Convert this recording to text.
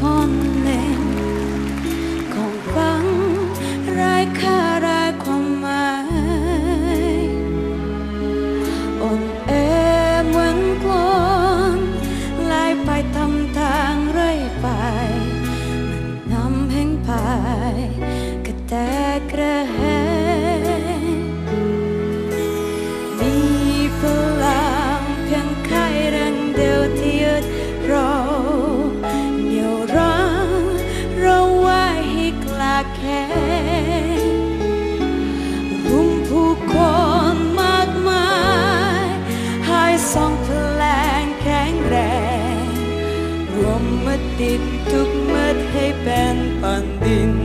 Con แค่รุมผู้คนมากมายให้สองพลงแข็งแรง รวมมติดทุกเม็ดให้เป็นปันดิน